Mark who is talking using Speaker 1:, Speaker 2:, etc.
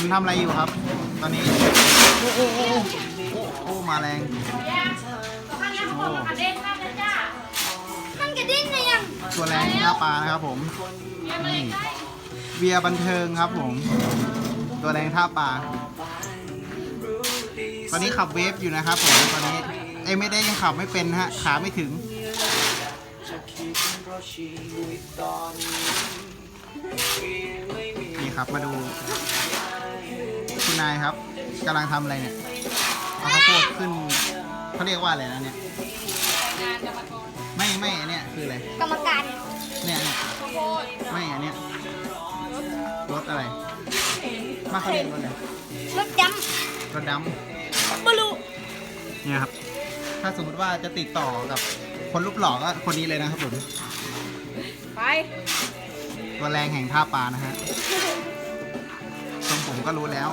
Speaker 1: มทำอะไรอยู่ครับ ตอนนี้ โอ้โอ้โอ้โอ้โอ้มาแรงโอ้
Speaker 2: มันกระดิ่งเลยยัง
Speaker 1: ตัวแรงหน้าปลานะครับผมนี่เบียร์บันเทิงครับผม ตัวแรงท่าปลาตอนนี้ขับเวฟอยู่นะครับผมตอนนี้เอ้ไม่ได้ยังขับไม่เป็นฮะขาไม่ถึงนี่ครับมาดู นายครับกำลังทำอะไรเนี่ยเอาข้าวโพดขึ้นเขาเรียกว่าอะไรนะเนี่ยไม่ไม่อันเนี้ยคืออะไร
Speaker 2: กรรมการ
Speaker 1: เนี่ยเนี่ยไม่อันเนี้ยรถอะไรมาเขาเรียกรถอะไร
Speaker 2: รถจ
Speaker 1: รถดำ
Speaker 2: บลูำ
Speaker 1: เนี่ยครับ ถ้าสมมติว่าจะติดต่อกับคนรูปหล่อก็คนนี้เลยนะครับผม
Speaker 2: ไป
Speaker 1: ตัวแรงแห่งท่าปลานะฮะทรง ผมก็รู้แล้ว